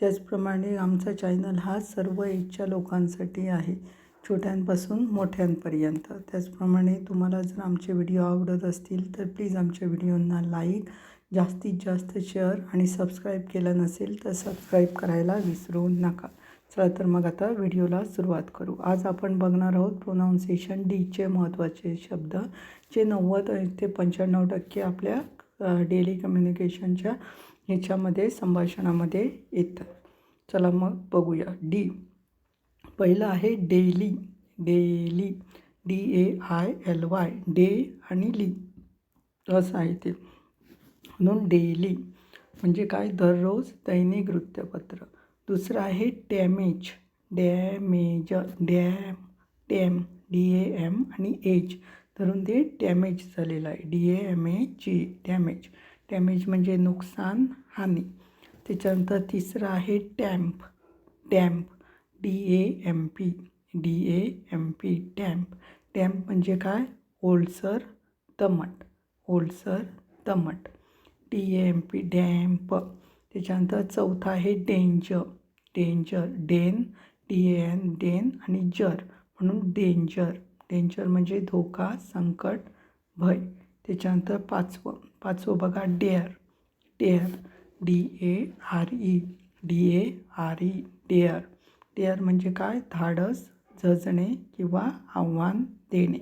त्याचप्रमाणे आमचा चॅनल हा सर्व एजच्या लोकांसाठी आहे छोट्यांपासून मोठ्यांपर्यंत. त्याचप्रमाणे तुम्हाला जर आमचे व्हिडिओ आवडत असतील तर प्लीज आमच्या व्हिडिओंना लाईक जास्तीत जास्त शेअर आणि सबस्क्राईब केलं नसेल तर सबस्क्राईब करायला विसरू नका. चला तर मग आता व्हिडिओला सुरुवात करू. आज आपण बघणार आहोत प्रोनाऊन्सिएशन डीचे महत्त्वाचे शब्द जे नव्वद ते पंच्याण्णव टक्के आपल्या डेली कम्युनिकेशनच्या ह्याच्यामध्ये संभाषणामध्ये येतात चला मग बघूया. डी पहिलं आहे daily. Daily. D A I L Y day आणि ली. असं आहे ते. म्हणून डेली. म्हणजे काय? दररोज दैनिक वृत्तपत्र. दुसरं आहे damage. Damage. Dam. Dam. D A M आणि एज. धरून ते डॅमेज झालेलं आहे. D A M A G damage. Damage म्हणजे नुकसान हानी. त्याच्यानंतर तिसरं आहे damp damp. D A M P D A M P damp damp म्हणजे काय? ओलसर दमट. ओलसर दमट. D A M P damp. त्याच्यानंतर चौथा आहे danger. Danger den. D A N den आणि जर म्हणून डेंजर. डेंजर म्हणजे धोका संकट भय. त्याच्यानंतर पाचवं. पाचवं बघा dare. Dare D A R E D A R E dare. Dare म्हणजे काय? धाडस झजणे किंवा आव्हान देणे.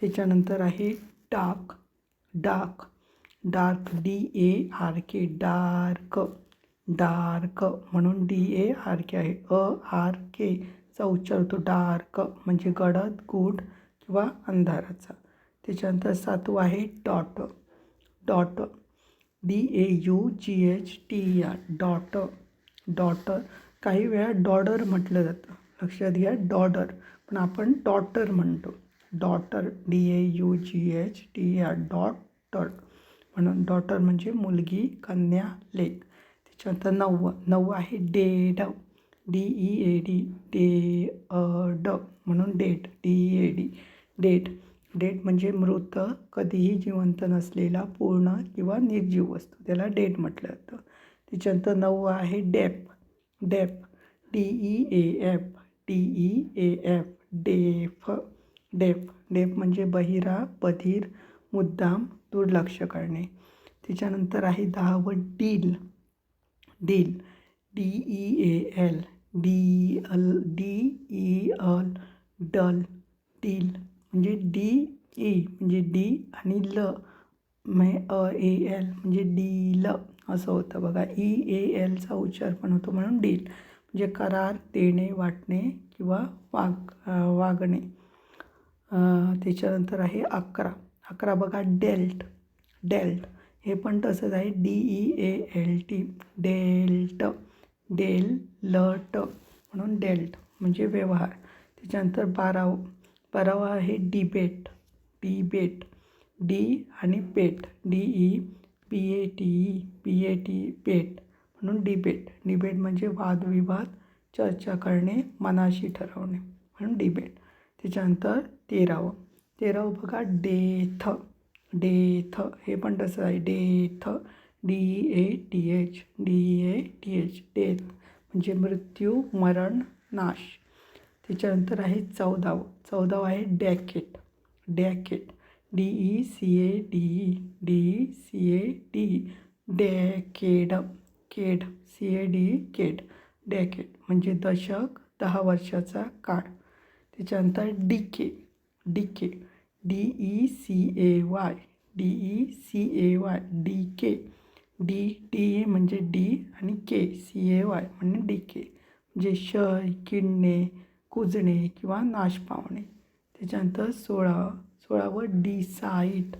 त्याच्यानंतर आहे dark dark dark D A R K dark. Dark म्हणून डी ए आर के आहे. अ आर के चा उच्चार होतो डार्क. म्हणजे गडद गूढ किंवा अंधाराचा. त्याच्यानंतर सातवं आहे dot. Dot D A U G H T R dot daughter काही वेळा डॉडर म्हटलं जातं. लक्षात घ्या डॉडर. पण आपण डॉटर म्हणतो. Daughter D A U G H T R daughter. म्हणून डॉटर म्हणजे मुलगी कन्या लेक. त्याच्यानंतर नव्वं नव्वं आहे dead. D E A D day अ ड म्हणून dead D E A D dead dead म्हणजे मृत कधीही जिवंत नसलेला पूर्ण किंवा निर्जीव वस्तू. त्याला डेट म्हटलं जातं. त्याच्यानंतर नववं आहे deaf. Deaf. D E A F. D E A F. Deaf. Deaf. Deaf म्हणजे बहिरा बधीर मुद्दाम दुर्लक्ष करणे. त्याच्यानंतर आहे दहावं deal. Deal. D E A L. D L D E L dull. Deal. म्हणजे डी ई म्हणजे डी आणि L may a A L म्हणजे डी ल असं होतं बघा. ई ए एलचा उच्चार पण होतो म्हणून डील म्हणजे करार देणे वाटणे किंवा वाग वागणे. त्याच्यानंतर आहे अकरा. अकरा बघा डेल्ट. डेल्ट. हे पण तसंच आहे. D E A L T. Dealt. Del L T. म्हणून डेल्ट. म्हणजे व्यवहार. त्याच्यानंतर बारा परवा आहे डिबेट डिबेट डी आणि पेट D E B A T E B A T पेट म्हणून डिबेट डिबेट म्हणजे वादविवाद चर्चा करणे मनाशी ठरवणे म्हणून डिबेट त्याच्यानंतर तेरावं. तेरावं बघा डेथ डेथ. हे पण तसं आहे. Death D E A T H D E A. T H मृत्यू मरण नाश. त्याच्यानंतर आहे चौदावं. चौदावं आहे decade. Decade. D E C A D E D E C A D E decade. केड. C A D केड डॅकेट. म्हणजे दशक दहा वर्षाचा काळ. त्याच्यानंतर D K D K D E C A Y D E C A Y D K D D म्हणजे D आणि K. C A Y म्हणजे डी के म्हणजे क्षय किडणे कुजणे किंवा नाश पावणे त्याच्यानंतर सोळा सोळावं D side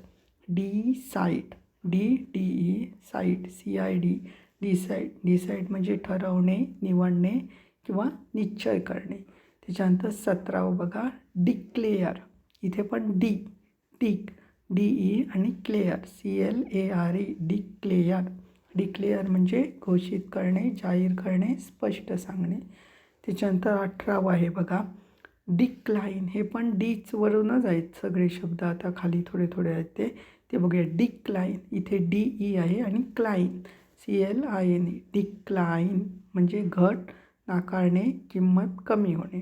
D side D D E side C I D decide decide म्हणजे ठरवणे निवडणे किंवा निश्चय करणे. त्याच्यानंतर सतरावं बघा डिक्लेअर. इथे पण डी डिक डी ई आणि clear. C L A R E declare. Declare म्हणजे घोषित करणे जाहीर करणे स्पष्ट सांगणे. त्याच्यानंतर अठरावं आहे बघा. डिक्लाईन हे पण डीचवरूनच आहेत सगळे शब्द. आता खाली थोडे थोडे आहेत ते. ते बघूया. डिक्लाईन इथे डी ई आहे आणि क्लाईन C L I N E. Decline म्हणजे घट नाकारणे किंमत कमी होणे.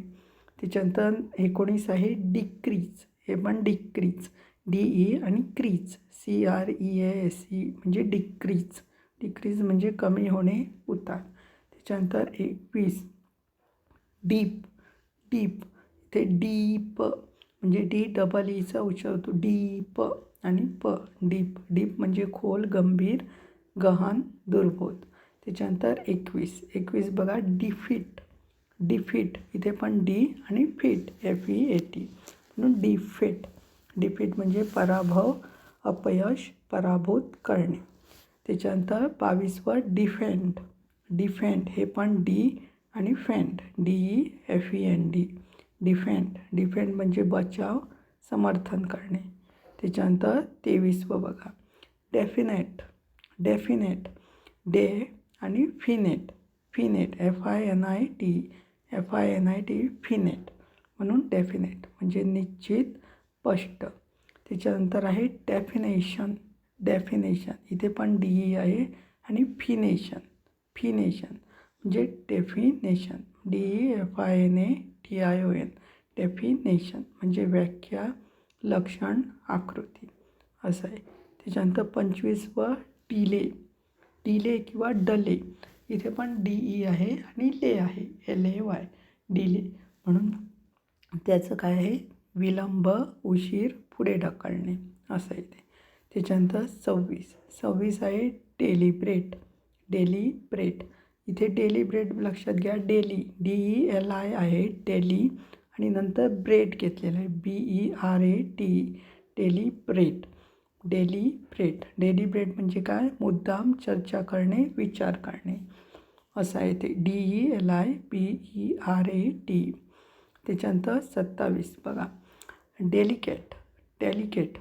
त्याच्यानंतर एकोणीस आहे डिक्रीज. हे पण डिक्रीज. डी ई आणि crease. C R E A S E म्हणजे डिक्रीज. डिक्रीज म्हणजे कमी होणे उतार. त्याच्यानंतर एकवीस. Deep deep. इथे डीप म्हणजे डी डबल ईचा उच्चार होतो. डीप आणि प डीप. डीप म्हणजे खोल गंभीर गहन दुर्बोध. त्याच्यानंतर एकवीस. एकवीस बघा डिफिट. डिफिट. इथे पण डी आणि feat. F E A T म्हणून डिफिट. डिफिट म्हणजे पराभव अपयश पराभूत करणे. त्याच्यानंतर बावीसवर डिफेंड. डिफेंड हे पण डी आणि fend D E F E N D defend defend म्हणजे बचाव समर्थन करणे. त्याच्यानंतर तेवीसवं बघा. डेफिनेट डेफिनेट डे आणि finite finite F I N I T F I N I T finite म्हणून डेफिनेट म्हणजे निश्चित स्पष्ट. त्याच्यानंतर आहे डेफिनेशन डेफिनेशन इथे पण डी ई आहे आणि फिनेशन फिनेशन म्हणजे definition D E F I N A T I O N definition म्हणजे व्याख्या लक्षण आकृती. असं आहे. त्याच्यानंतर पंचवीस व डिले डिले किंवा डले इथे पण डी ई आहे आणि ले आहे. एल ए वाय डिले म्हणून त्याचं काय आहे? विलंब उशीर पुढे ढकलणे. असं आहे ते. त्याच्यानंतर सव्वीस. सव्वीस आहे डेलिब्रेट डेलिब्रेट इथे डेली ब्रेड लक्षात घ्या. Daily D E L I आहे डेली. आणि नंतर ब्रेड घेतलेलं आहे. B E R A T daily bread. Daily bread. Daily bread म्हणजे काय? मुद्दाम चर्चा करणे विचार करणे. असं आहे ते. D E L I B E R A T त्याच्यानंतर सत्तावीस बघा. Delicate delicate.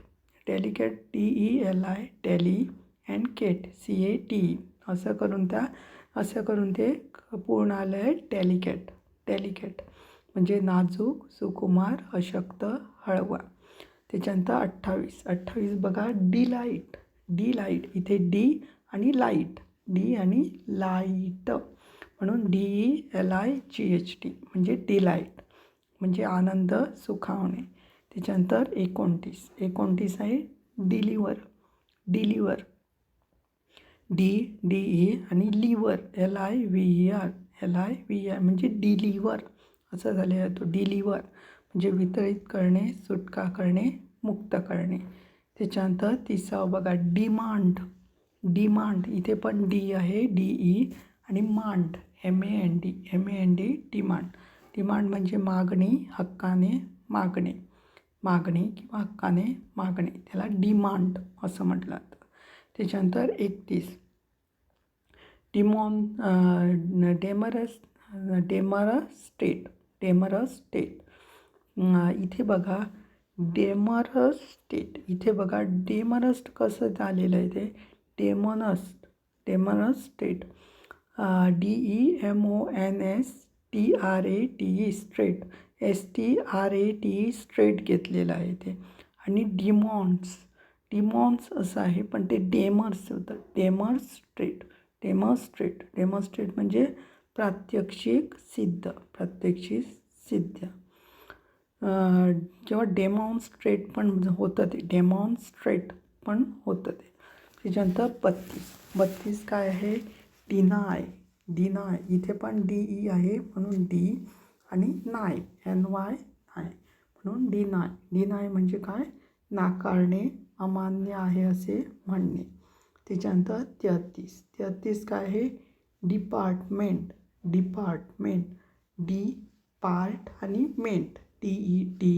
Delicate D E L I daily and Kate C A T. असं करून त्या असं करून ते पूर्ण आलं आहे डेलिकेट डेलिकेट म्हणजे नाजूक सुकुमार अशक्त हळवा. त्याच्यानंतर अठ्ठावीस. अठ्ठावीस बघा डी लाइट डी लाइट इथे डी आणि लाइट डी आणि लाइट म्हणून D E L I G H T म्हणजे डिलाईट म्हणजे आनंद सुखावणे. त्याच्यानंतर एकोणतीस. एकोणतीस आहे deliver deliver D D E आणि liver L I V E R L I V R म्हणजे डिलिव्हर असं झालेला आहे तो डिलिव्हर म्हणजे वितरित करणे सुटका करणे मुक्त करणे. त्याच्यानंतर तिसरा बघा डिमांड डिमांड इथे पण डी आहे. डी ई आणि मांड M A N D M A N D demand demand म्हणजे मागणी हक्काने मागणे. मागणी किंवा हक्काने मागणे. त्याला डिमांड असं म्हटलं जातं. त्याच्यानंतर एकतीस. Demon demons demons state demons state इथे बघा डेमरस स्टेट इथे बघा डेमरस्ट कसं झालेलं आहे ते? Demonstrate demonstrate D E M O N S T R A T E straight S T R A T E straight घेतलेलं आहे ते. आणि डिमॉन्स डिमॉन्स असं आहे पण ते डेमर्स होतं. डेमर्स स्ट्रेट डेमॉन्स्ट्रेट. डेमॉन्स्ट्रेट म्हणजे प्रात्यक्षिक सिद्ध प्रात्यक्षिक सिद्ध. जेव्हा डेमॉन्स्ट्रेट पण होतं ते डेमॉन्स्ट्रेट पण होतं ते. त्याच्यानंतर बत्तीस. बत्तीस काय आहे? डिनाय. डिनाय. इथे पण डी ई आहे म्हणून डी आणि नाय. एन वाय नाय. म्हणून डिनाय. डिनाय म्हणजे काय? नाकारणे अमान्य आहे असे म्हणणे. त्याच्यानंतर तेहतीस. तेहतीस काय आहे? डिपार्टमेंट डिपार्टमेंट डी पार्ट आणि मेंट टी ई टी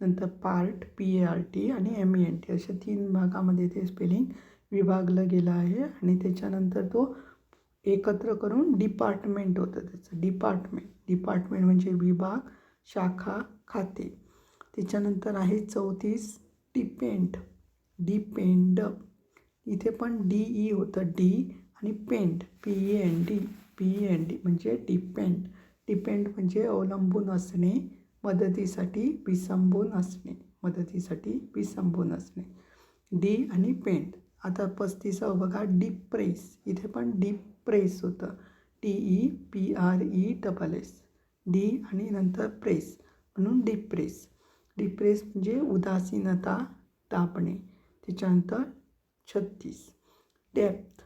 नंतर part P A R T आणि एम ई एन टी अशा तीन भागामध्ये ते स्पेलिंग विभागलं गेलं आहे आणि त्याच्यानंतर तो एकत्र करून डिपार्टमेंट होतं त्याचं. डिपार्टमेंट डिपार्टमेंट म्हणजे विभाग शाखा खाते. त्याच्यानंतर आहे चौतीस. डिपेंड डिपेंड इथे पण डी ई e होतं. डी आणि paint P E N D P E N D म्हणजे डिपेंड डिपेंड म्हणजे अवलंबून असणे मदतीसाठी विसंबून असणे मदतीसाठी विसंबून असणे. डी आणि पेंट आता पस्तीसा बघा डीप प्रेस इथे पण डीप प्रेस होतं. T E P R E double S D आणि नंतर प्रेस म्हणून डिप्रेस डिप्रेस म्हणजे उदासीनता दाबणे. त्याच्यानंतर छत्तीस। डेप्थ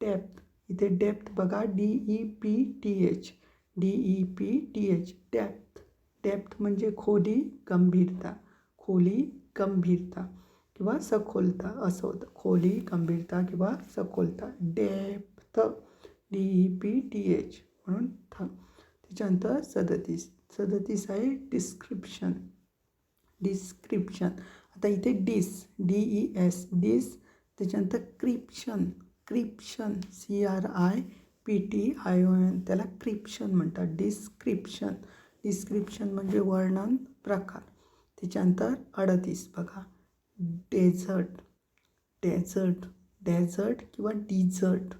डेप्थ, इथे डेप्थ बघा D E P T H D E P T H depth. Depth म्हणजे खोली गंभीरता खोली गंभीरता किंवा सखोलता असं होतं. खोली गंभीरता किंवा सखोलता, depth D E P T H म्हणून थ सदतीस. सदतीस आहे डिस्क्रिप्शन. डिस्क्रिप्शन. आता इथे डिस डी ई एस डिस त्याच्यानंतर क्रिप्शन क्रिप्शन C R I P T I O N त्याला क्रिप्शन म्हणतात. डिस्क्रिप्शन. डिस्क्रिप्शन म्हणजे वर्णन प्रकार. त्याच्यानंतर अडतीस बघा. डेझर्ट. डेझर्ट. डेझर्ट किंवा डिझर्ट.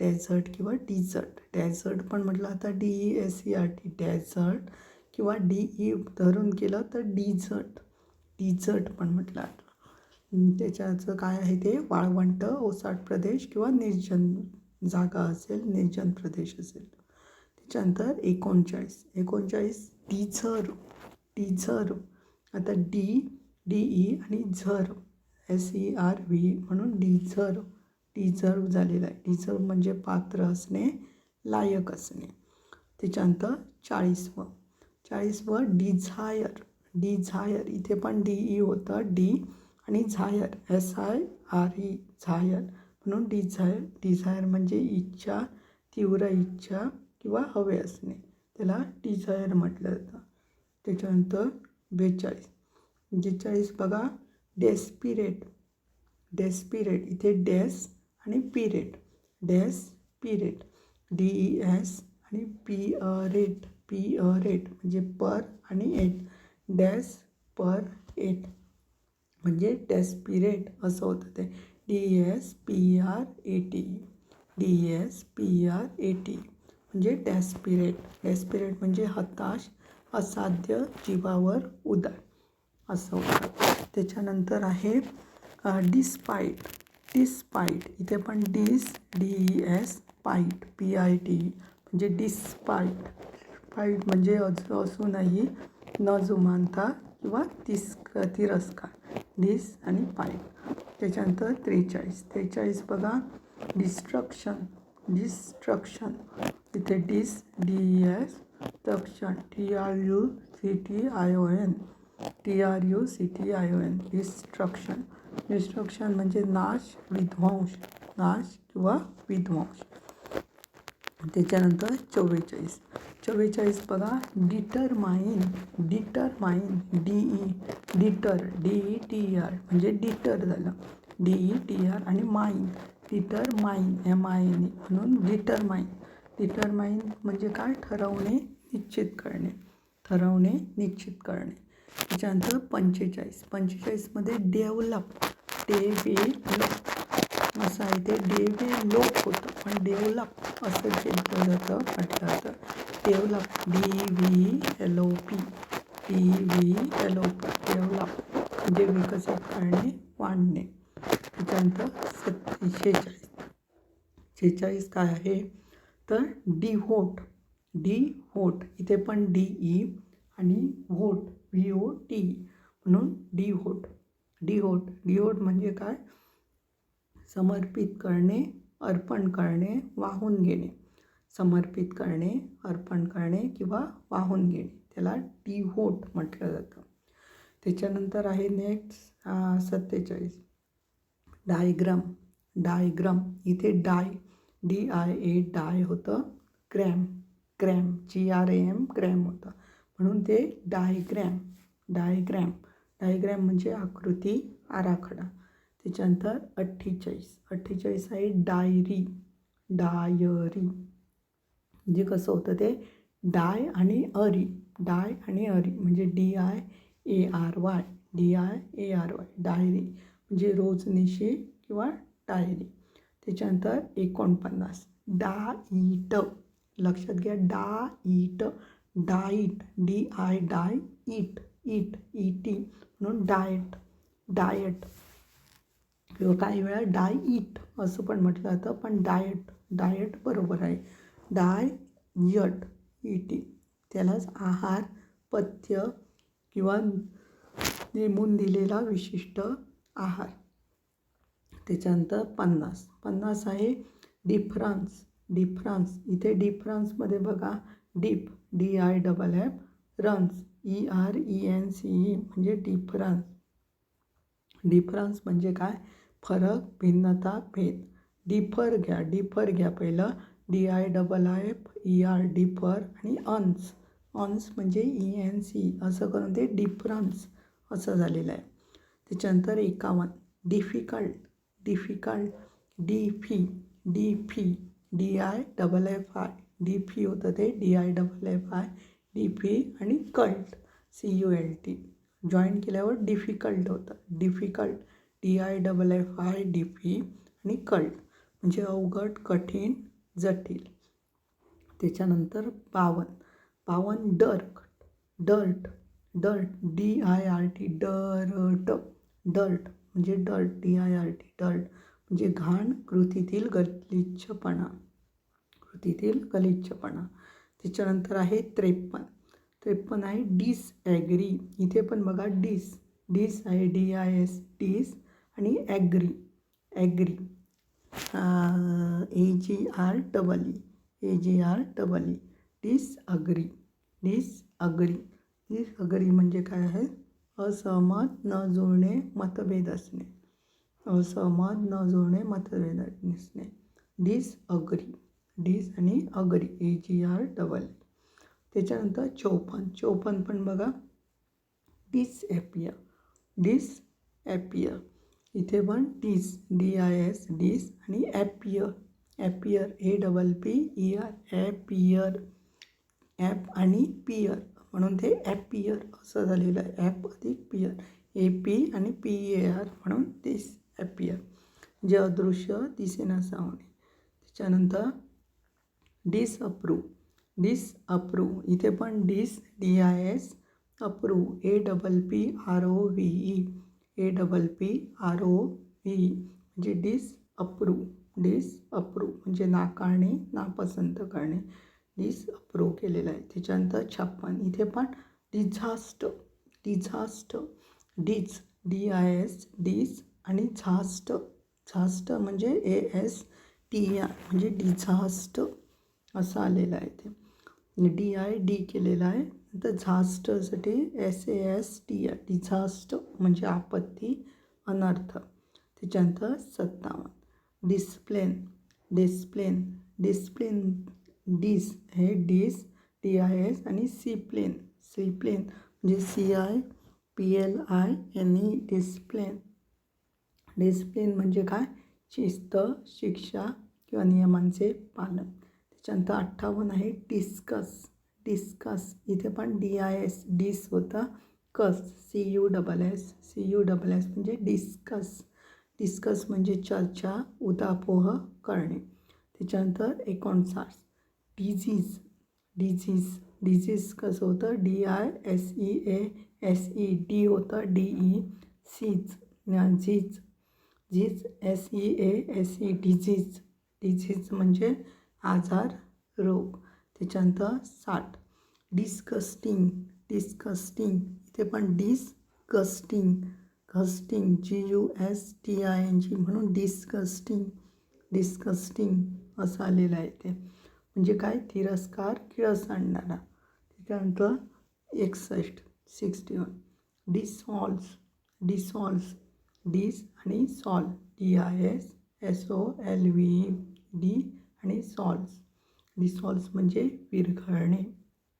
डेझर्ट किंवा डिझर्ट. डेझर्ट पण म्हटलं आता D E S C R T desert किंवा डी ई धरून केलं तर डिझर्ट. डिझर्ट पण म्हटलं आता. त्याच्याचं काय आहे ते? वाळवंट ओसाट प्रदेश किंवा निर्जन जागा असेल निर्जन प्रदेश असेल. त्याच्यानंतर एकोणचाळीस. एकोणचाळीस डिझर डिझर्व आता डी डी ई आणि zer. S E R V म्हणून डीझर. डिझर्व झालेलं आहे. डिझर्व म्हणजे पात्र असणे लायक असणे. त्याच्यानंतर चाळीसवं. चाळीसवं डिझायर. डिझायर. इथे पण डी ई होतं. डी आणि झायर एस आय आर ई झायर. म्हणून डिझायर डिझायर म्हणजे इच्छा तीव्र इच्छा किंवा हवे असणे. त्याला डिझायर म्हटलं जातं. त्याच्यानंतर बेचाळीस. बेचाळीस बघा डेस्पिरेट. डेस्पिरेट. इथे डेस आणि पिरेट. डेस पिरेट. डी ई एस आणि P A rate. P A rate म्हणजे पर आणि एट. Des per ate. म्हणजे डेस्पिरेट असं होतं ते. D S P R A T D S P R A T म्हणजे डेस्पिरेट. डेस्पिरेट म्हणजे हताश असाध्य जीवावर उदार. असं होतं. त्याच्यानंतर आहे डिस्पाईट डिस्पाईट इथे पण dis D E S pite P I T म्हणजे डिस्पाईट पाईट म्हणजे अज असूनही न जुमानता किंवा तिस तिरस्कार. डिस आणि पाईट त्याच्यानंतर त्रेचाळीस. त्रेचाळीस बघा. डिस्ट्रक्शन डिस्ट्रक्शन इथे डिस D S traction T R U C T I O N T R U C T I O N destruction destruction म्हणजे नाश विध्वंस. नाश किंवा विध्वंस. त्याच्यानंतर चव्वेचाळीस. चव्वेचाळीस बघा determine determine D E deter D E T R म्हणजे डिटर झालं. डी ई टी आर आणि mine deter mine M I N E म्हणून डिटरमाइन डिटरमाइन म्हणजे काय? ठरवणे निश्चित करणे. ठरवणे निश्चित करणे. त्याच्यानंतर पंचेचाळीस. पंचेचाळीसमध्ये डेव्हलप डेव्हेलप. असं इथे देवी लोक होतं पण देवला असं केलं जातं म्हटलं जातं देवला D V L O P D V L O P देवला म्हणजे विकसित करणे वाढणे. त्याच्यानंतर सत्ती शेहेचाळीस शेहेचाळीस काय आहे? तर डी होट डी होट इथे पण डी ई आणि व्होट व्ही ओ टी म्हणून डी होट. डी होट डी होट म्हणजे काय? समर्पित करणे अर्पण करणे वाहून घेणे. समर्पित करणे अर्पण करणे किंवा वाहून घेणे. त्याला डिव्होट म्हटलं जातं. त्याच्यानंतर आहे नेक्स्ट सत्तेचाळीस. डायग्राम डायग्राम इथे die D I A D होतं. Cram cram G R A M cram होतं. म्हणून ते डायग्रॅम डायग्रॅम डायग्रॅम म्हणजे आकृती आराखडा. त्याच्यानंतर अठ्ठेचाळीस. अठ्ठेचाळीस आहे डायरी. डायरी. म्हणजे कसं होतं ते? डाय आणि अरी. डाय आणि अरी. म्हणजे D I A R Y. D I A R Y. Diary. म्हणजे रोजनिशी किंवा डायरी. त्याच्यानंतर एकोणपन्नास. डा ईट लक्षात घ्या डा eat diet. D I die eat. Eat. E T म्हणून डाएट डायट. किंवा काही वेळा डाय ईट असं पण म्हटलं जातं. पण डायट डायट बरोबर आहे. डाय यट इटी त्यालाच आहार पथ्य किंवा नेमून दिलेला विशिष्ट आहार. त्याच्यानंतर पन्नास. पन्नास आहे डिफरन्स डिफरन्स इथे डिफरन्समध्ये बघा. Deep D I double F runs E R E N C E म्हणजे डिफरन्स डिफरन्स म्हणजे काय? फरक भिन्नता भेद. डिफर घ्या. डिफर घ्या पहिलं. D I double I F E R differ आणि अन्स अन्स म्हणजे ई एन सी असं करून ते डिफरन्स असं झालेलं आहे. त्याच्यानंतर एकावन्न. Difficult difficult D fee D fee D I double F I D fee होतं ते D I double F I D fee आणि cult C U L T join केल्यावर डिफिकल्ट होतं. Difficult D I double F I D P आणि cult म्हणजे अवघड कठीण जटिल. त्याच्यानंतर पावन पावन dirt. Dirt. Dirt D I R T dirt. Dirt म्हणजे dirt D I R T dirt म्हणजे घाण कृतीतील गलिच्छपणा. कृतीतील गलिच्छपणा. त्याच्यानंतर आहे त्रेपन्न. त्रेपन्न आहे डिस ॲग्री इथे पण बघा डिस. डिस आहे डी आय एस डिस. आणि agree agree. A G R double E A G R double E disagree disagree म्हणजे काय आहे? असहमत, न जुळणे, मतभेद असहमत, न जुळणे, मतभेद disagree disagree A G R double E त्याच्यानंतर चौपन्न चौपन्न पण डिस ॲपियर डिस ॲपियर इथे पण dis D I S dis आणि appear appear A double P E R appear app आणि पियर. म्हणून ते ॲपियर असं झालेलं आहे. ॲप अधिक पियर. ए पी आणि पी ए आर म्हणून दिस ॲपियर. जे अदृश्य दिसेनासा होणे त्याच्यानंतर डिस अप्रूव डिस अप्रूव इथे पण dis D I S approve A double P R O V E A double P R O V म्हणजे डिस अप्रूव डिस अप्रूव म्हणजे नाकारणे, नापसंत करणे. डिस अप्रूव केलेलं आहे. त्याच्यानंतर छप्पन. इथे पण disaster disaster dis D I S dis आणि झास्ट झास्ट म्हणजे ए एस टी आय म्हणजे डिझास्ट असं आलेलं आहे ते डी आय डी केलेलं आहे. नंतर झास्टसाठी S A S T I disaster म्हणजे आपत्ती अनर्थ त्याच्यानंतर सत्तावन्न. डिस्प्लेन डिस्प्लेन डिस्प्लेन डिस हे डिस डी आय एस आणि सी प्लेन सी प्लेन म्हणजे C I P L I N E discipline discipline म्हणजे काय? शिस्त शिक्षा किंवा नियमांचे पालन. त्याच्यानंतर अठ्ठावन्न आहे डिस्कस डिस्कस, इथे पण डी एस डिस होतं cuss C U double S C U double S म्हणजे डिस्कस डिस्कस म्हणजे चर्चा, उदापोह करणे. त्याच्यानंतर एकोणसाठ. डिझीज डिझीज डिझीज कसं होतं? D I S E A S E D होतं डी ई सीज झीज झीज S E A S E disease disease म्हणजे आजार, रोग. त्याच्यानंतर साठ डिस्कस्टिंग डिस्कस्टिंग इथे पण disgusting gusting G U S T I N G म्हणून डिस्कस्टिंग डिस्कस्टिंग असं आलेलं आहे ते म्हणजे काय? तिरस्कार किळस आणणारा. त्याच्यानंतर एकसष्ट sixty one dissolve dissolve dis आणि solve D I S S O L V D आणि सॉल्स डिसॉल्स म्हणजे विरघळणे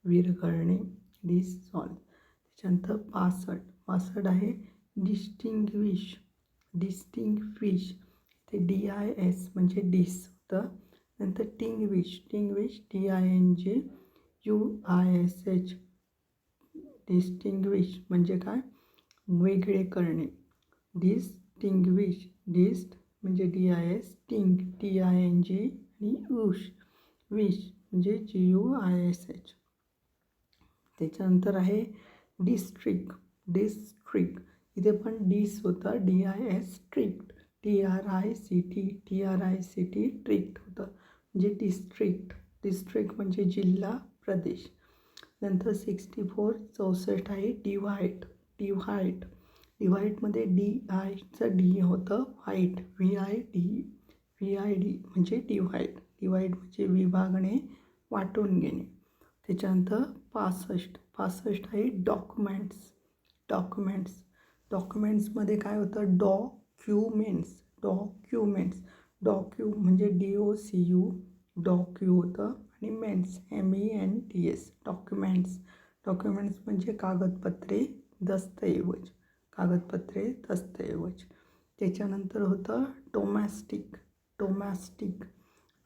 विरघळणे डिसॉल्व त्याच्यानंतर पासष्ट पासष्ट आहे डिस्टिंग्विश डिस्टिंग फिश ते डी आय एस म्हणजे डिस होतं. नंतर टिंगविश टिंगविश T I N J U I S H distinguish म्हणजे काय? वेगळे करणे. डिस्टिंग्विश डिस्ट म्हणजे डी आय एस टिंग टी आय एन जी आणि उश विश म्हणजे G U I S H. त्याच्यानंतर आहे डिस्ट्रिक्ट डिस्ट्रिक्ट. इथे पण डिस होतं D I S strict T R I C T T R I C T ट्रिक्ट होतं. म्हणजे डिस्ट्रिक्ट डिस्ट्रिक्ट म्हणजे जिल्हा प्रदेश. नंतर सिक्स्टी फोर चौसष्ट आहे डिव्हाईट डिव्हाईट डिव्हाईटमध्ये डी आयचं डी होतं white V I D V I D म्हणजे डिव्हाईट डिवाईड म्हणजे विभागणे वाटून घेणे. त्याच्यानंतर पासष्ट. पासष्ट आहे डॉक्युमेंट्स डॉक्युमेंट्स डॉक्युमेंट्समध्ये काय होतं? डॉक्युमेंट्स डॉक्युमेंट्स डॉक्यू म्हणजे D O C U docu होतं आणि men's M E N T S documents documents म्हणजे कागदपत्रे दस्तऐवज. कागदपत्रे दस्तऐवज. त्याच्यानंतर होतं डोमॅस्टिक डोमॅस्टिक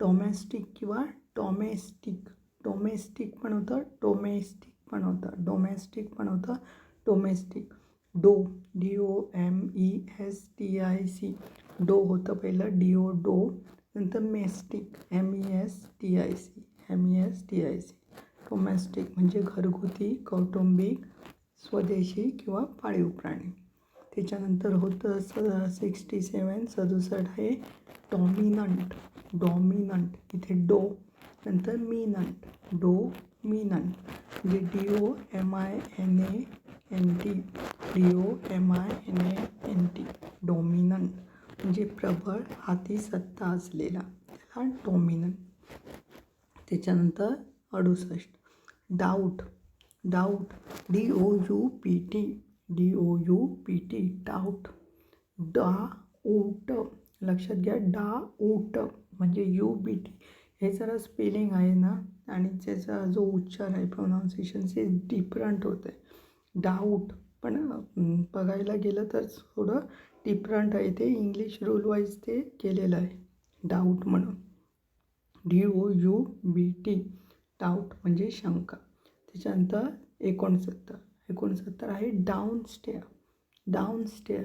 डोमेस्टिक किंवा डोमेस्टिक डोमेस्टिक पण होतं डोमेस्टिक पण होतं. डोमेस्टिक पण होतं डोमेस्टिक डो D O M E S T I C डो होतं पहिलं डी ओ डो नंतर mastic M E S T I C M E S T I C domestic म्हणजे घरगुती कौटुंबिक स्वदेशी किंवा पाळीव प्राणी. त्याच्यानंतर होतं स सिक्स्टी सेवन सदुसष्ट हे डॉमिनंट डॉमिनंट इथे डो नंतर मिनंट डो मिनंट म्हणजे D O M I N A N T D O M I N A N T dominant म्हणजे प्रबळ हाती सत्ता असलेला त्याला डॉमिनंट त्याच्यानंतर अडुसष्ट doubt doubt D O U P T D O U P T doubt doubt लक्षात घ्या डा ऊट म्हणजे यू बी टी. हे जरा स्पेलिंग आहे ना? आणि त्याचा जो उच्चार आहे प्रोनाऊन्सिएशन ते डिफरंट होतं आहे डाऊट पण बघायला गेलं तर थोडं डिफरंट आहे. ते इंग्लिश रूलवाईज ते केलेलं आहे. डाऊट म्हणून. D O U B T doubt म्हणजे शंका. त्याच्यानंतर एकोणसत्तर. एकोणसत्तर आहे down stair down stair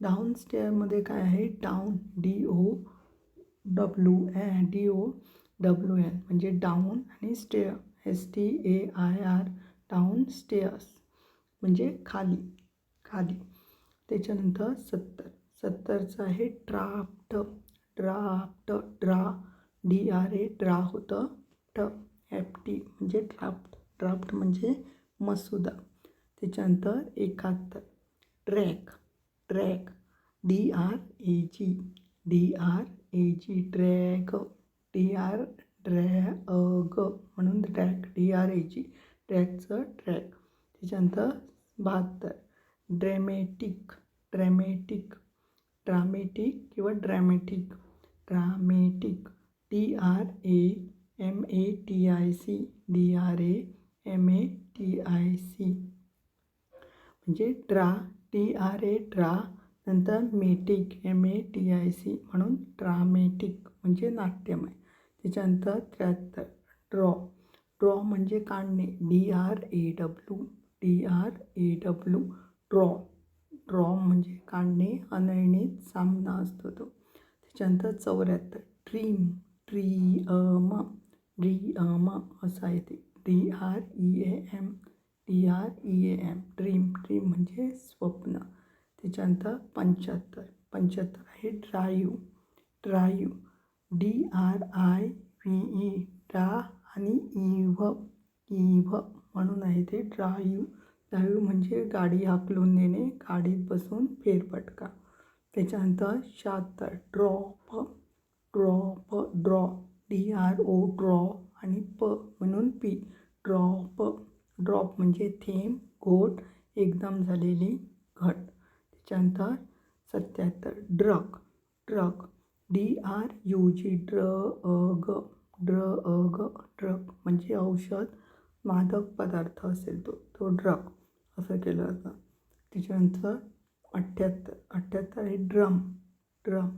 down स्टेअरमध्ये काय आहे? Down D O W A D O W N म्हणजे डाऊन आणि stair S T A I R down stairs म्हणजे खाली खाली. त्याच्यानंतर सत्तर सत्तरचं आहे draft draft draw D R A draw होतं ट एफ टी म्हणजे ड्राफ्ट ड्राफ्ट म्हणजे मसुदा. त्याच्यानंतर एकाहत्तर track track D R A G D R A G track D R dra म्हणून track D R A G ट्रॅकचं track त्याच्यानंतर बहात्तर. ड्रॅमेटिक ड्रॅमेटिक ड्रामेटिक किंवा dramatic dramatic D R A M A T I C D R A M A T I C म्हणजे dra T R A dra नंतर matic M A T I C म्हणून dramatic म्हणजे नाट्यमय. त्याच्यानंतर त्र्याहत्तर draw. Draw म्हणजे काढणे. D R A W D R A W draw. Draw म्हणजे काढणे अनयणित सामना असतो तो. त्याच्यानंतर चौऱ्याहत्तर. Dream dree am D dree अ असं आहे ते D R E A M. D R E A M. Dream dream म्हणजे स्वप्न. त्याच्यानंतर पंच्याहत्तर. पंच्याहत्तर आहे drive drive D R I V E. Draw आणि इव्ह इव्ह म्हणून आहे ते ड्राईव्ह ड्राईव्ह म्हणजे गाडी हाकलून देणे गाडीत बसून फेरफटका. त्याच्यानंतर शहात्तर. ड्रॉप. ड्रॉप. ड्रॉ. डी आर ओ ड्रॉ आणि प म्हणून पी. ड्रॉप. ड्रॉप म्हणजे थेंब घोट एकदम झालेली घट. त्याच्यानंतर सत्याहत्तर. Drug. Drug. D R U G ड्र अ ग ड्र अ ग ड्रग. म्हणजे औषध मादक पदार्थ असेल तो. तो ड्रग. असं केलं जातं. त्याच्यानंतर अठ्ठ्याहत्तर. अठ्ठ्याहत्तर हे drum. Drum.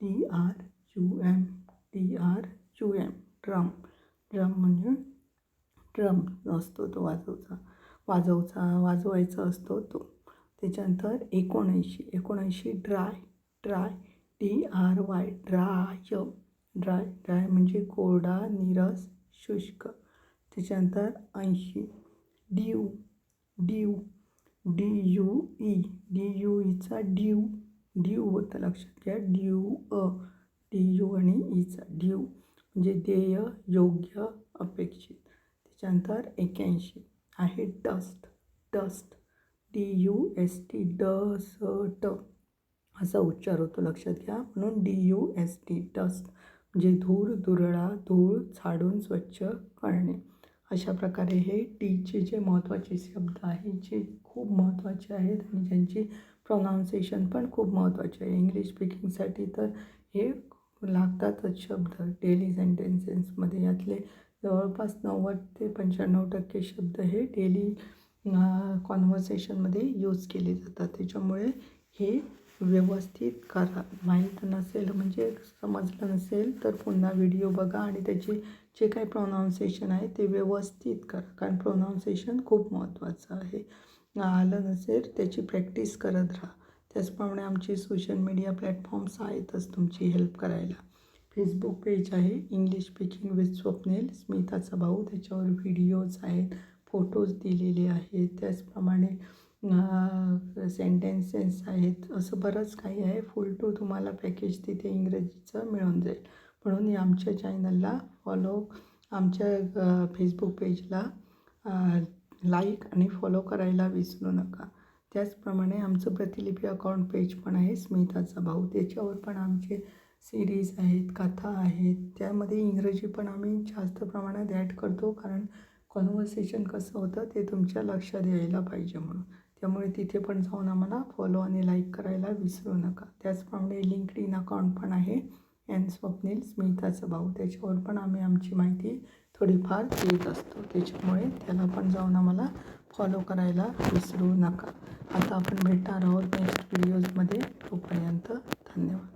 D R U M D R U M drum. Drum म्हणजे ड्रम असतो तो वाजवचा. वाजवचा वाजवायचा असतो तो. त्याच्यानंतर एकोणऐंशी एकोणऐंशी dry dry D R Y dry dry dry म्हणजे कोरडा निरस शुष्क. त्याच्यानंतर ऐंशी due due D U E D U Icha due due होतं लक्षात घ्या ड्यू अ डी यू आणि e ईचा ड्यू म्हणजे देय योग्य अपेक्षित. त्याच्यानंतर एक्याऐंशी आहे dust dust D U S T ड स ट असा उच्चार होतो लक्षात घ्या. म्हणून D U S T dust म्हणजे धूळ दुरळा धूळ झाडून स्वच्छ करणे. अशा प्रकारे हे टीचे जे महत्त्वाचे शब्द आहेत जे खूप महत्त्वाचे आहेत आणि ज्यांची प्रोनाऊन्सिएशन पण खूप महत्त्वाचे आहे. इंग्लिश स्पीकिंगसाठी तर हे लागतातच शब्द. डेली सेंटेन्सेसमध्ये यातले जवळपास नव्वद ते पंच्याण्णव टक्के शब्द हे डेली कॉन्व्हर्सेशनमध्ये यूज केले जातात. त्याच्यामुळे हे व्यवस्थित करा. माहीत नसेल म्हणजे समजलं नसेल तर पुन्हा व्हिडिओ बघा आणि त्याचे जे काही प्रोनाऊन्सेशन आहे ते व्यवस्थित करा. कारण प्रोनाऊन्सेशन खूप महत्त्वाचं आहे. आलं नसेल त्याची प्रॅक्टिस करत राहा. त्याचप्रमाणे आमचे सोशल मीडिया प्लॅटफॉर्म्स आहेतच तुमची हेल्प करायला. फेसबुक पेज आहे. इंग्लिश स्पीकिंग विथ स्वप्नेल स्मिताचा भाऊ. त्याच्यावर व्हिडिओज आहेत. फोटोज दिलेले आहेत. त्याचप्रमाणे सेंटेन्सेस आहेत. असं बरंच काही आहे. फुल टू तुम्हाला पॅकेज तिथे इंग्रजीचं मिळून जाईल. म्हणून आमच्या चॅनलला फॉलो आमच्या फेसबुक पेजला लाईक आणि फॉलो करायला विसरू नका. त्याचप्रमाणे आमचं प्रतिलिपी अकाउंट पेज पण आहे स्मिताचा भाऊ. त्याच्यावर पण आमचे सिरीज आहेत कथा आहेत. त्यामध्ये इंग्रजी पण आम्ही जास्त प्रमाणात ॲड करतो कारण कॉन्व्हर्सेशन कसं होतं ते तुमच्या लक्षात यायला पाहिजे म्हणून. त्यामुळे तिथे पण जाऊन आम्हाला फॉलो आणि लाईक करायला विसरू नका. त्याचप्रमाणे लिंकड इन अकाउंट पण आहे. एन स्वप्नील स्मिताचा भाऊ. त्याच्यावर पण आम्ही आमची माहिती थोडीफार देत असतो. त्याच्यामुळे त्याला पण जाऊन आम्हाला फॉलो करायला विसरू नका. आता आपण भेटणार आहोत नेक्स्ट व्हिडिओजमध्ये तोपर्यंत धन्यवाद.